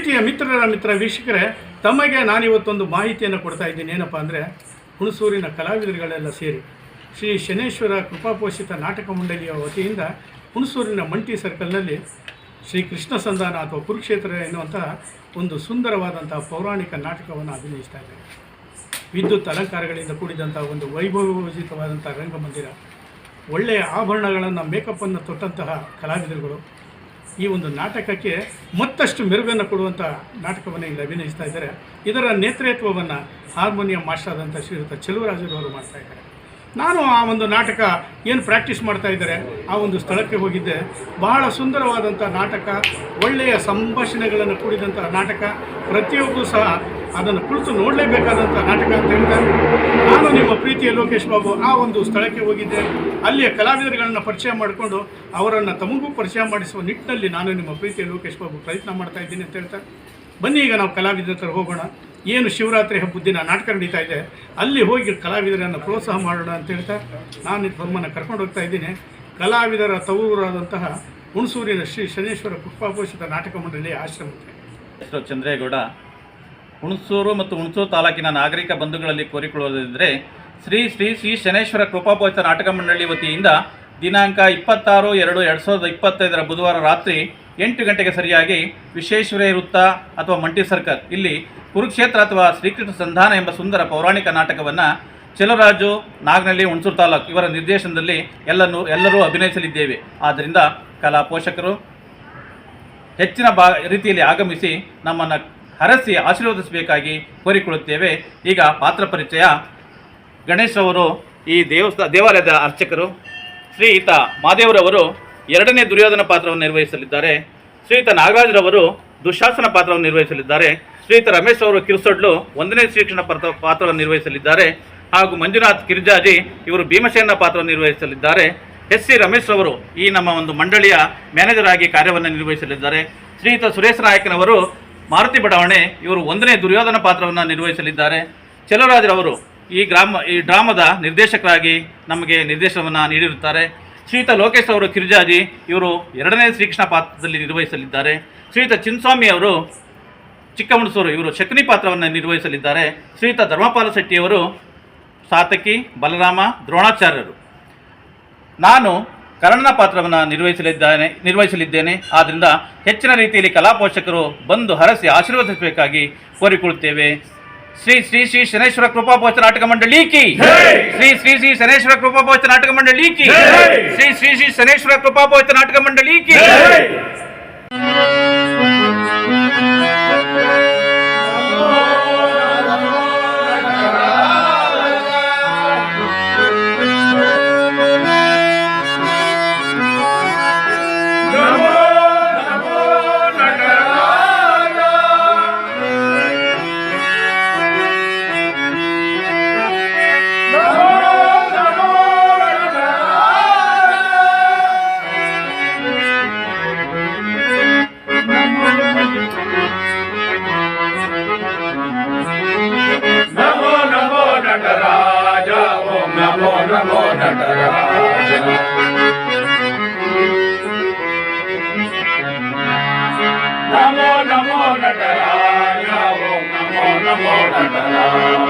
ಪ್ರೀತಿಯ ಮಿತ್ರರ ಮಿತ್ರ ವೀಕ್ಷಕರೇ, ತಮಗೆ ನಾನಿವತ್ತೊಂದು ಮಾಹಿತಿಯನ್ನು ಕೊಡ್ತಾ ಇದ್ದೀನಿ. ಏನಪ್ಪ ಅಂದರೆ, ಹುಣಸೂರಿನ ಕಲಾವಿದರುಗಳೆಲ್ಲ ಸೇರಿ ಶ್ರೀ ಶನೇಶ್ವರ ಕೃಪಾಪೋಷಿತ ನಾಟಕ ಮಂಡಳಿಯ ವತಿಯಿಂದ ಹುಣಸೂರಿನ ಮಂಟಿ ಸರ್ಕಲ್ನಲ್ಲಿ ಶ್ರೀ ಕೃಷ್ಣ ಸಂಧಾನ ಅಥವಾ ಕುರುಕ್ಷೇತ್ರ ಎನ್ನುವಂಥ ಒಂದು ಸುಂದರವಾದಂಥ ಪೌರಾಣಿಕ ನಾಟಕವನ್ನು ಅಭಿನಯಿಸ್ತಾ ಇದ್ದಾರೆ. ವಿದ್ಯುತ್ ಅಲಂಕಾರಗಳಿಂದ ಕೂಡಿದಂಥ ಒಂದು ವೈಭವೋಜಿತವಾದಂಥ ರಂಗಮಂದಿರ, ಒಳ್ಳೆಯ ಆಭರಣಗಳನ್ನು ಮೇಕಪ್ಪನ್ನು ತೊಟ್ಟಂತಹ ಕಲಾವಿದರುಗಳು ಈ ಒಂದು ನಾಟಕಕ್ಕೆ ಮತ್ತಷ್ಟು ಮೆರುಗನ್ನು ಕೊಡುವಂಥ ನಾಟಕವನ್ನು ಇಲ್ಲಿ ಅಭಿನಯಿಸ್ತಾ ಇದ್ದಾರೆ. ಇದರ ನೇತೃತ್ವವನ್ನು ಹಾರ್ಮೋನಿಯಂ ಮಾಸ್ಟರ್ ಆದಂಥ ಶ್ರೀಯುತ ಅವರು ಮಾಡ್ತಾ ಇದ್ದಾರೆ. ನಾನು ಆ ಒಂದು ನಾಟಕ ಏನು ಪ್ರಾಕ್ಟೀಸ್ ಮಾಡ್ತಾ ಇದ್ದಾರೆ, ಆ ಒಂದು ಸ್ಥಳಕ್ಕೆ ಹೋಗಿದ್ದೆ. ಬಹಳ ಸುಂದರವಾದಂಥ ನಾಟಕ, ಒಳ್ಳೆಯ ಸಂಭಾಷಣೆಗಳನ್ನು ಕೂಡಿದಂಥ ನಾಟಕ, ಪ್ರತಿಯೊಬ್ಬರೂ ಸಹ ಅದನ್ನು ಕುಳಿತು ನೋಡಲೇಬೇಕಾದಂಥ ನಾಟಕ ಅಂತ ಹೇಳ್ತಾರೆ ನಾನು ನಿಮ್ಮ ಪ್ರೀತಿಯ ಲೋಕೇಶ್ ಬಾಬು ಆ ಒಂದು ಸ್ಥಳಕ್ಕೆ ಹೋಗಿದ್ದೆ. ಅಲ್ಲಿಯ ಕಲಾವಿದರುಗಳನ್ನು ಪರಿಚಯ ಮಾಡಿಕೊಂಡು ಅವರನ್ನು ತಮಗೂ ಪರಿಚಯ ಮಾಡಿಸುವ ನಿಟ್ಟಿನಲ್ಲಿ ನಾನು ನಿಮ್ಮ ಪ್ರೀತಿಯ ಲೋಕೇಶ್ ಬಾಬು ಪ್ರಯತ್ನ ಮಾಡ್ತಾ ಇದ್ದೀನಿ ಅಂತ ಹೇಳ್ತಾರೆ ಬನ್ನಿ ಈಗ ನಾವು ಕಲಾವಿದರ ಹತ್ರ ಹೋಗೋಣ. ಏನು ಶಿವರಾತ್ರಿ ಹಬ್ಬದ ದಿನ ನಾಟಕ ನಡೀತಾ ಇದೆ, ಅಲ್ಲಿ ಹೋಗಿ ಕಲಾವಿದರನ್ನು ಪ್ರೋತ್ಸಾಹ ಮಾಡೋಣ ಅಂತ ಹೇಳ್ತಾ ನಾನು ತಮ್ಮನ್ನು ಕರ್ಕೊಂಡು ಹೋಗ್ತಾ ಇದ್ದೀನಿ. ಕಲಾವಿದರ ತವರೂರಾದಂತಹ ಹುಣಸೂರಿನ ಶ್ರೀ ಶನೇಶ್ವರ ಪುಷ್ಪಾಭೂಷಿತ ನಾಟಕ ಮಂಡಳಿಯ ಆಶ್ರಮಕ್ಕೆ ಹೆಸರು ಚಂದ್ರೇಗೌಡ. ಹುಣಸೂರು ಮತ್ತು ಹುಣಸೂರು ತಾಲೂಕಿನ ನಾಗರಿಕ ಬಂಧುಗಳಲ್ಲಿ ಕೋರಿಕೊಳ್ಳುವುದೆಂದರೆ ಶ್ರೀ ಶ್ರೀ ಶ್ರೀ ಶನೇಶ್ವರ ಕೃಪಾಪೋಷಿತ ನಾಟಕ ಮಂಡಳಿ ವತಿಯಿಂದ ದಿನಾಂಕ ಇಪ್ಪತ್ತಾರು ಎರಡು ಎರಡು ಸಾವಿರದ ಇಪ್ಪತ್ತೈದರ ಬುಧವಾರ ರಾತ್ರಿ ಎಂಟು ಗಂಟೆಗೆ ಸರಿಯಾಗಿ ವಿಶ್ವೇಶ್ವರಯ್ಯ ವೃತ್ತ ಅಥವಾ ಮಂಟಿ ಸರ್ಕಲ್. ಇಲ್ಲಿ ಕುರುಕ್ಷೇತ್ರ ಅಥವಾ ಶ್ರೀಕೃಷ್ಣ ಸಂಧಾನ ಎಂಬ ಸುಂದರ ಪೌರಾಣಿಕ ನಾಟಕವನ್ನು ಚಲರಾಜು ನಾಗನಹಳ್ಳಿ ಹುಣಸೂರು ತಾಲೂಕು ಇವರ ನಿರ್ದೇಶನದಲ್ಲಿ ಎಲ್ಲನೂ ಎಲ್ಲರೂ ಅಭಿನಯಿಸಲಿದ್ದೇವೆ. ಆದ್ದರಿಂದ ಕಲಾ ಪೋಷಕರು ಹೆಚ್ಚಿನ ಬಾ, ರೀತಿಯಲ್ಲಿ ಆಗಮಿಸಿ ನಮ್ಮನ್ನು ಹರಸಿ ಆಶೀರ್ವದಿಸಬೇಕಾಗಿ ಕೋರಿಕೊಳ್ಳುತ್ತೇವೆ. ಈಗ ಪಾತ್ರ ಪರಿಚಯ. ಗಣೇಶ್ ಅವರು ಈ ದೇವಸ್ಥಾನ ದೇವಾಲಯದ ಅರ್ಚಕರು ಶ್ರೀಯುತ ಮಾದೇವರವರು ಎರಡನೇ ದುರ್ಯೋಧನ ಪಾತ್ರವನ್ನು ನಿರ್ವಹಿಸಲಿದ್ದಾರೆ. ಶ್ರೀಯುತ ನಾಗರಾಜ್ರವರು ದುಶಾಸನ ಪಾತ್ರವನ್ನು ನಿರ್ವಹಿಸಲಿದ್ದಾರೆ. ಶ್ರೀಯುತ ರಮೇಶ್ ಅವರು ಕಿರುಸೊಡ್ಲು ಒಂದನೇ ಶ್ರೀಕ್ಷಣ ಪಾತ್ರ ಪಾತ್ರವನ್ನು ನಿರ್ವಹಿಸಲಿದ್ದಾರೆ. ಹಾಗೂ ಮಂಜುನಾಥ್ ಕಿರ್ಜಾಜಿ ಇವರು ಭೀಮಸೇನ ಪಾತ್ರವನ್ನು ನಿರ್ವಹಿಸಲಿದ್ದಾರೆ. ಎಸ್ ಸಿ ರಮೇಶ್ ಅವರು ಈ ನಮ್ಮ ಒಂದು ಮಂಡಳಿಯ ಮ್ಯಾನೇಜರ್ ಆಗಿ ಕಾರ್ಯವನ್ನು ನಿರ್ವಹಿಸಲಿದ್ದಾರೆ. ಶ್ರೀಯುತ ಸುರೇಶ್ ನಾಯಕನವರು ಮಾರುತಿ ಬಡಾವಣೆ ಇವರು ಒಂದನೇ ದುರ್ಯೋಧನ ಪಾತ್ರವನ್ನು ನಿರ್ವಹಿಸಲಿದ್ದಾರೆ. ಚೆಲುವರಾಜರವರು ಈ ಗ್ರಾಮ, ಈ ಡ್ರಾಮದ ನಿರ್ದೇಶಕರಾಗಿ ನಮಗೆ ನಿರ್ದೇಶನವನ್ನು ನೀಡಿರುತ್ತಾರೆ. ಶ್ರೀಯುತ ಲೋಕೇಶ್ ಅವರು ಕಿರ್ಜಾಜಿ, ಇವರು ಎರಡನೇ ಶ್ರೀಕೃಷ್ಣ ಪಾತ್ರದಲ್ಲಿ ನಿರ್ವಹಿಸಲಿದ್ದಾರೆ. ಶ್ರೀಯುತ ಚಿನ್ಸ್ವಾಮಿ ಅವರು ಚಿಕ್ಕಮಣಸೂರು ಇವರು ಶಕುನಿ ಪಾತ್ರವನ್ನು ನಿರ್ವಹಿಸಲಿದ್ದಾರೆ. ಶ್ರೀಯುತ ಧರ್ಮಪಾಲ ಶೆಟ್ಟಿಯವರು ಸಾತಕಿ, ಬಲರಾಮ, ದ್ರೋಣಾಚಾರ್ಯರು. ನಾನು ಕರ್ಣನ ಪಾತ್ರವನ್ನು ನಿರ್ವಹಿಸಲಿದ್ದೇನೆ ನಿರ್ವಹಿಸಲಿದ್ದೇನೆ. ಆದ್ದರಿಂದ ಹೆಚ್ಚಿನ ರೀತಿಯಲ್ಲಿ ಕಲಾಪೋಷಕರು ಬಂದು ಹರಸಿ ಆಶೀರ್ವದಿಸಬೇಕಾಗಿ ಕೋರಿಕೊಳ್ಳುತ್ತೇವೆ. ಶ್ರೀ ಶ್ರೀ ಶ್ರೀ ಶನೇಶ್ವರ ಕೃಪಾಪೋಚ ನಾಟಕ ಮಂಡಳಿ ಕಿ ಶ್ರೀ ಶ್ರೀ ಶ್ರೀ ಶನೇಶ್ವರ ಕೃಪಾಪೋಚ ನಾಟಕ ಮಂಡಳಿ ಕಿ Shri Shri Shri Shaneshwara ಕೃಪಾಪೋಚ Namo Namo Natarayam Namo Namo Natarayam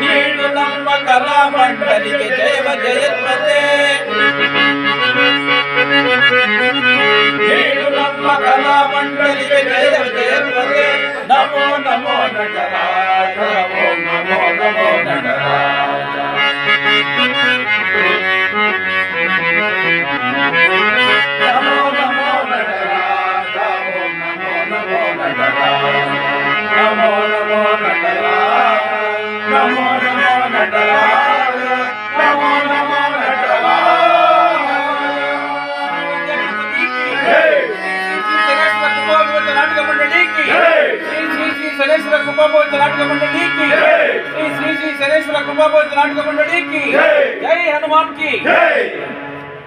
ನೀಡು ನಮ್ಮ ಕಲಾ ಮಂಡಲಿಗೆ ಜಯವ ಜಯತ್ವತೆ ನೀಡು ನಮ್ಮ ಕಲಾ ಮಂಡಳಿಗೆ ಜಯ నమో నటరా నమో నమో నటరా నమో నమో నటరా నమో నమో నటరా శనేశ్వర కుంభభోజ నాటక మండలికి శ్రీ శ్రీ శనేశ్వర కుంభభోజ నాటక మండలికి జై హనుమాన్కి.